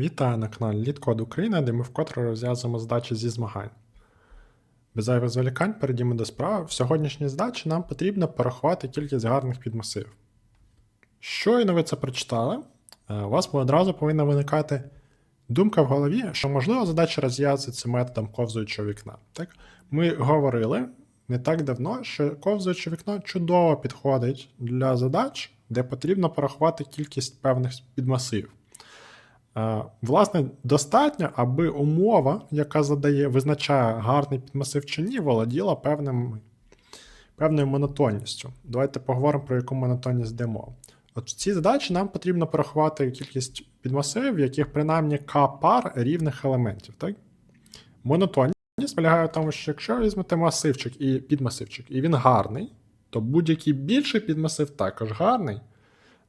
Вітаю на каналі Літкод Україна, де ми вкотре розв'язуємо задачі зі змагань. Без зайвих зволікань перейдімо до справи. В сьогоднішній задачі нам потрібно порахувати кількість гарних підмасивів. Щойно ви це прочитали, е, у вас одразу повинна виникати думка в голові, що можливо задача розв'язується методом ковзуючого вікна. Так? Ми говорили не так давно, що ковзуюче вікно чудово підходить для задач, де потрібно порахувати кількість певних підмасивів. Е, Власне, достатньо, аби умова, яка задає, визначає гарний підмасив чи ні, володіла певним, певною монотонністю. Давайте поговоримо про яку монотонність йде мова. От в цій задачі нам потрібно порахувати кількість підмасивів, в яких принаймні k пар рівних елементів. Так? Монотонність полягає в тому, що якщо візьмете масивчик і підмасивчик, і він гарний, то будь-який більший підмасив також гарний.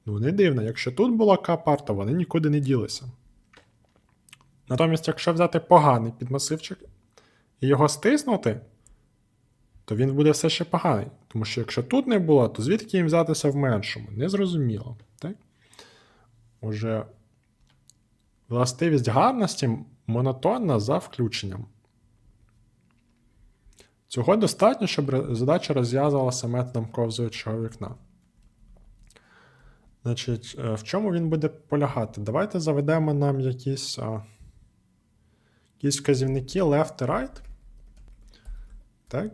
Ну, не дивно, якщо тут була К-пар, вони нікуди не ділися. Натомість, якщо взяти поганий підмасивчик і його стиснути, то він буде все ще поганий. Тому що якщо тут не було, то звідки їм взятися в меншому? Незрозуміло. Так? Уже властивість гарності монотонна за включенням. Цього достатньо, щоб задача розв'язувалася методом ковзуючого вікна. Значить, е, в чому він буде полягати? Давайте заведемо нам якісь, якісь вказівники left і right. Так.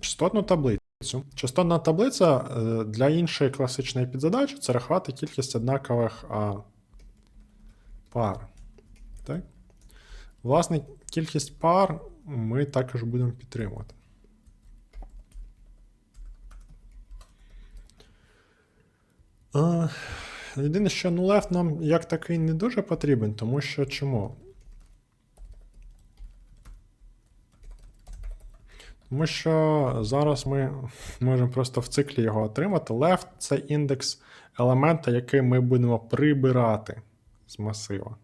Частотну таблицю. Частотна таблиця е, для іншої класичної підзадачі це рахувати кількість однакових пар. Так? Власне, кількість пар ми також будемо підтримувати. Е, Єдине, що ну лев нам як такий не дуже потрібен, тому що чому? Тому що зараз ми можемо просто в циклі його отримати. Left – це індекс елемента, який ми будемо прибирати з масива.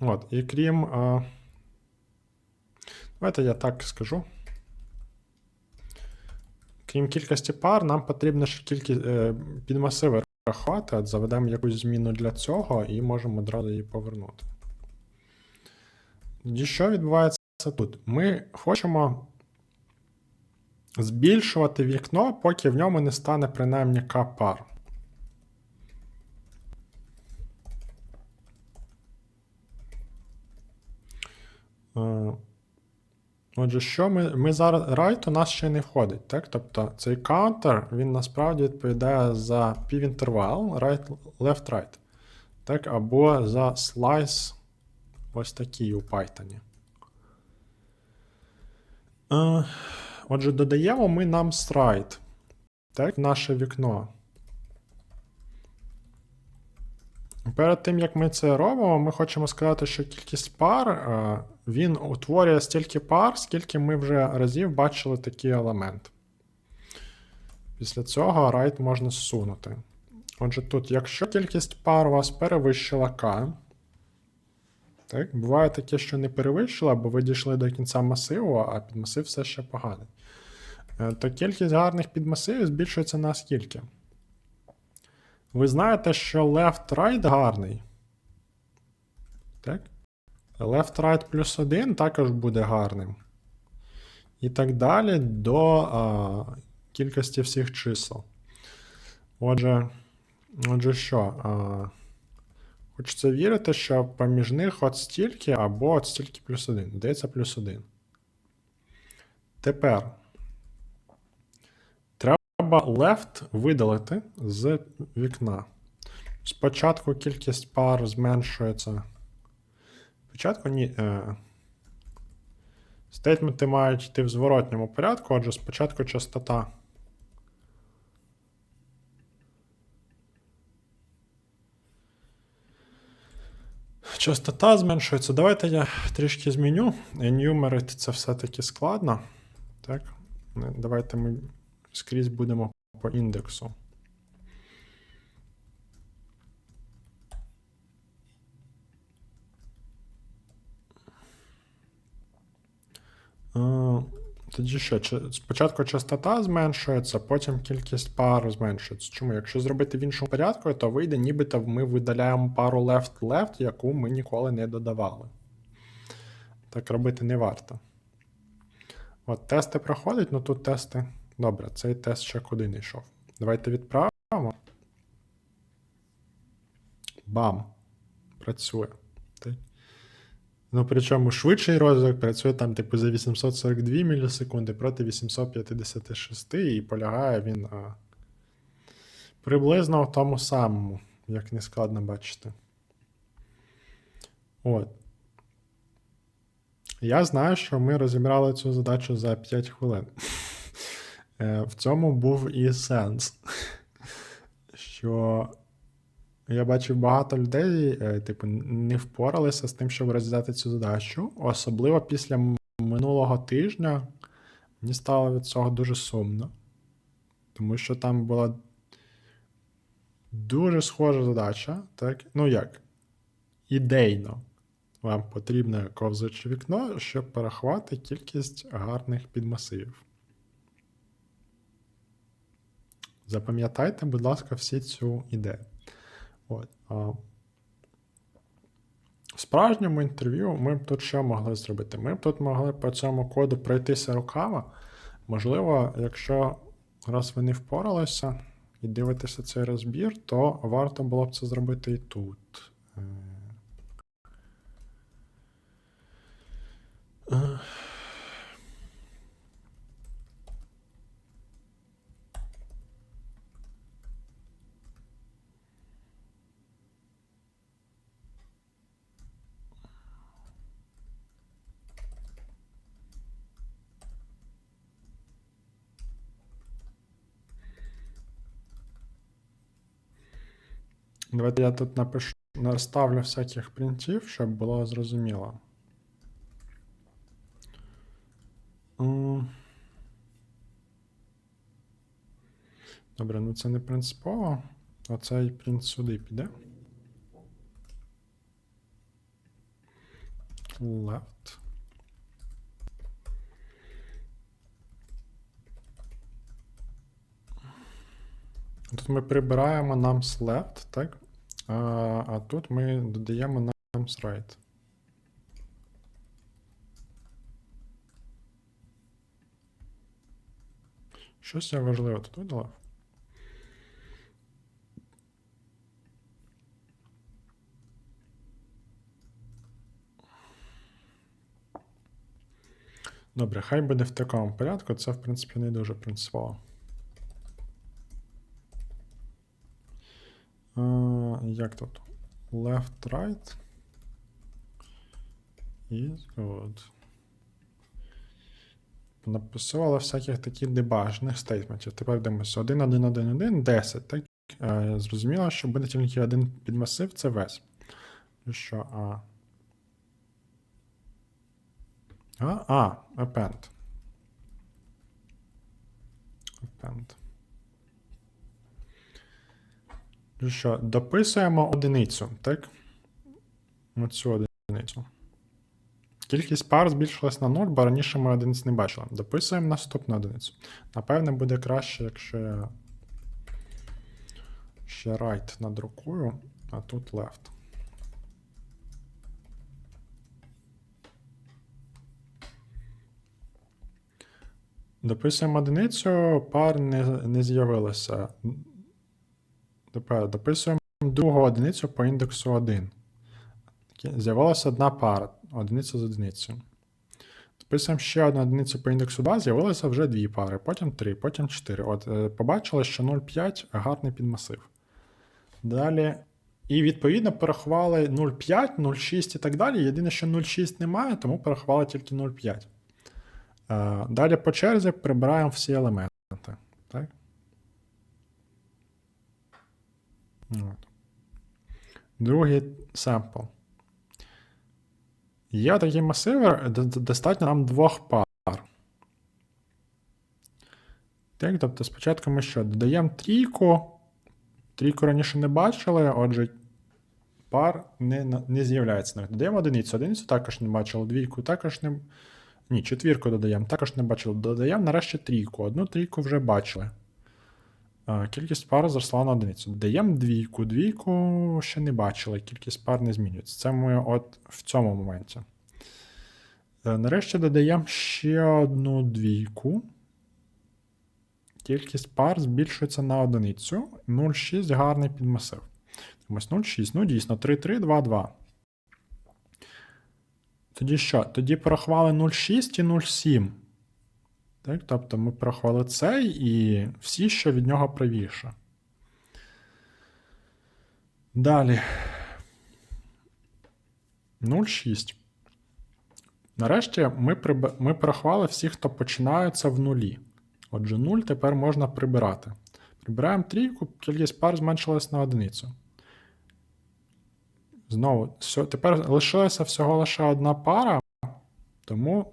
От, і крім. А... Давайте я так скажу. Крім кількості пар, нам потрібно ще кількість е, підмасиви рахувати, заведемо якусь зміну для цього і можемо одразу її повернути. І що відбувається тут? Ми хочемо збільшувати вікно, поки в ньому не стане принаймні К пар. Отже, що ми ми зараз right у нас ще не входить. так? Тобто цей counter, він насправді відповідає за півінтервал right, left right. Так, Або за slice ось такий у Python. Е, Отже, додаємо ми нам stride, так, наше вікно. Перед тим, як ми це робимо, ми хочемо сказати, що кількість пар е, він утворює стільки пар, скільки ми вже разів бачили такий елемент. Після цього райт можна зсунути. Отже, тут, якщо кількість пар у вас перевищила k, так, буває таке, що не перевищила, бо ви дійшли до кінця масиву, а підмасив все ще поганий. Е, то кількість гарних підмасивів збільшується на скільки? Ви знаєте, що left-right гарний. Так? Left-right плюс 1 також буде гарним. І так далі до а, кількості всіх чисел. Отже, отже що? А, Хочеться вірити, що поміж них от стільки або от стільки плюс 1. Здається, плюс 1. Тепер треба left видалити з вікна. Спочатку кількість пар зменшується. Спочатку ні. Е, Стейтменти мають йти в зворотньому порядку, отже, спочатку частота. Частота зменшується. Давайте я трішки зміню. Enumerate це все-таки складно. Так. Давайте ми скрізь будемо по індексу. Тоді що, спочатку частота зменшується, потім кількість пар зменшується. Чому? Якщо зробити в іншому порядку, то вийде, нібито ми видаляємо пару left-left, яку ми ніколи не додавали. Так робити не варто. От тести проходять, ну тут тести. Добре, цей тест ще куди не йшов. Давайте відправимо. Бам! Працює. Ну, причому швидший розвиток працює там, типу, за 842 мілісекунди проти 856, і полягає він а, приблизно в тому самому, як не складно бачити. От. Я знаю, що ми розібрали цю задачу за 5 хвилин. Е, В цьому був і сенс. Що я бачив багато людей, е, типу, не впоралися з тим, щоб розв'язати цю задачу. Особливо після минулого тижня мені стало від цього дуже сумно. Тому що там була дуже схожа задача, так? Ну як? Ідейно. Вам потрібне ковзуче вікно, щоб порахувати кількість гарних підмасивів. Запам'ятайте, будь ласка, всі цю ідею. От. В справжньому інтерв'ю ми б тут що могли зробити? Ми б тут могли по цьому коду пройтися руками. Можливо, якщо раз ви не впоралися і дивитеся цей розбір, то варто було б це зробити і тут. Е, Давайте я тут напишу, наставлю всяких принтів, щоб було зрозуміло. Добре, ну це не принципово. Оцей принт сюди піде. Left. Тут ми прибираємо nums left, так? А, а тут ми додаємо nums right. Щось я важливе тут видалив. Добре, хай буде в такому порядку, це, в принципі, не дуже принципово. Як тут? Left, right. Is good. Написували всяких таких дебажних стейтментів. Тепер дивимося 1, 1, 1, 1, 10. Так? Е, Зрозуміло, що буде тільки один підмасив, це весь. Що, а. А, а, append. Append. Ну що, дописуємо одиницю, так? Оцю одиницю. Кількість пар збільшилась на 0, бо раніше ми одиниць не бачили. Дописуємо наступну одиницю. Напевне, буде краще, якщо я ще right надрукую, а тут left. Дописуємо одиницю, пар не, не з'явилося. Тепер дописуємо другу одиницю по індексу 1. З'явилася одна пара, одиниця з одиницею. Дописуємо ще одну одиницю по індексу 2, з'явилося вже дві пари, потім 3, потім 4. От е, побачили, що 0,5 гарний підмасив. Далі. І відповідно порахували 0,5, 0,6 і так далі. Єдине, що 0,6 немає, тому порахували тільки 0,5. Е, Далі по черзі прибираємо всі елементи. Так? От. Другий семпл. Є такий масив, д- достатньо нам двох пар. Так, тобто спочатку ми що? Додаємо трійку. Трійку раніше не бачили, отже, пар не, не з'являється. Додаємо одиницю. Одиницю також не бачили, двійку також не, Ні, четвірку додаємо. Також не бачили. Додаємо нарешті трійку. Одну трійку вже бачили. Кількість пар зросла на одиницю. Додаємо двійку. Двійку ще не бачили. Кількість пар не змінюється. Це ми от в цьому моменті. Е, Нарешті додаємо ще одну двійку. Кількість пар збільшується на одиницю. 0,6 гарний підмасив. Ось 0,6. Ну, дійсно, 3,3, 2, 2. Тоді що? Тоді порахували 0,6 і 0,7. Так, тобто ми порахували цей і всі, що від нього правіше. Далі. 0,6. Нарешті ми, приб... ми порахували всіх, хто починаються в нулі. Отже, 0 тепер можна прибирати. Прибираємо трійку, кількість пар зменшилась на одиницю. Знову, тепер лишилася всього лише одна пара, тому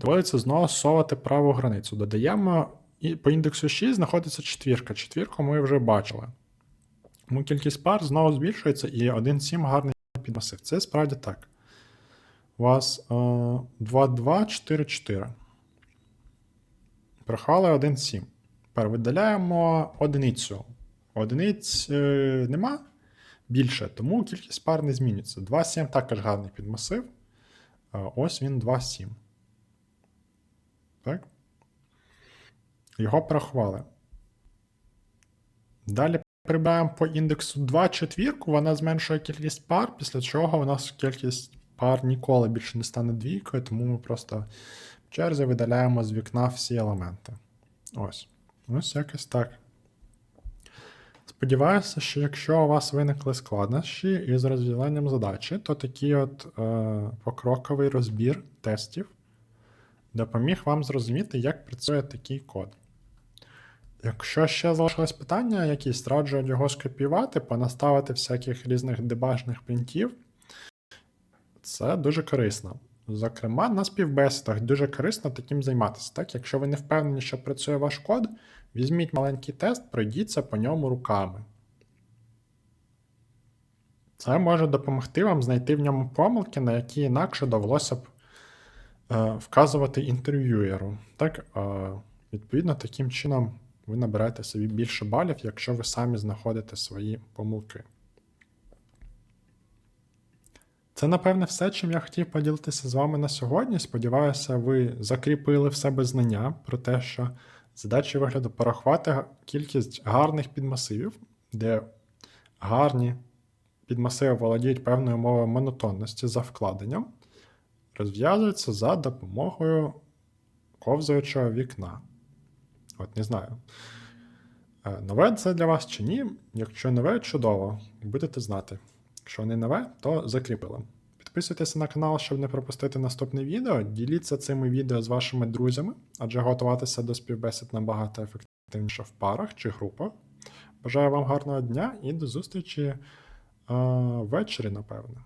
доводиться знову совати праву границю. Додаємо, і по індексу 6 знаходиться четвірка. Четвірку ми вже бачили. Тому кількість пар знову збільшується і 1,7 гарний підмасив. Це справді так. У вас е, 2,2, 4, 4. Прохвали 1,7. Тепер видаляємо одиницю. Одиниць е, нема більше, тому кількість пар не змінюється. 2,7 також гарний підмасив. Е, Ось він 2,7. Так? Його порахували. Далі прибираємо по індексу 2 четвірку, вона зменшує кількість пар, після чого у нас кількість пар ніколи більше не стане двійкою, тому ми просто в черзі видаляємо з вікна всі елементи. Ось. Ось якось так. Сподіваюся, що якщо у вас виникли складнощі із розділенням задачі, то такий от е, покроковий розбір тестів допоміг вам зрозуміти, як працює такий код. Якщо ще залишилось питання, якісь раджу його скопіювати, понаставити всяких різних дебажних принтів, це дуже корисно. Зокрема, на співбесідах дуже корисно таким займатися. Так? Якщо ви не впевнені, що працює ваш код, візьміть маленький тест, пройдіться по ньому руками. Це може допомогти вам знайти в ньому помилки, на які інакше довелося б вказувати інтерв'юєру. Так, е, відповідно, таким чином ви набираєте собі більше балів, якщо ви самі знаходите свої помилки. Це, напевне, все, чим я хотів поділитися з вами на сьогодні. Сподіваюся, ви закріпили в себе знання про те, що задача вигляду порахувати кількість гарних підмасивів, де гарні підмасиви володіють певною мовою монотонності за вкладенням, розв'язується за допомогою ковзаючого вікна. От не знаю. Е, Нове це для вас чи ні? Якщо нове, чудово, будете знати. Якщо не нове, то закріпили. Підписуйтеся на канал, щоб не пропустити наступне відео. Діліться цими відео з вашими друзями, адже готуватися до співбесід набагато ефективніше в парах чи групах. Бажаю вам гарного дня і до зустрічі е, ввечері, напевне.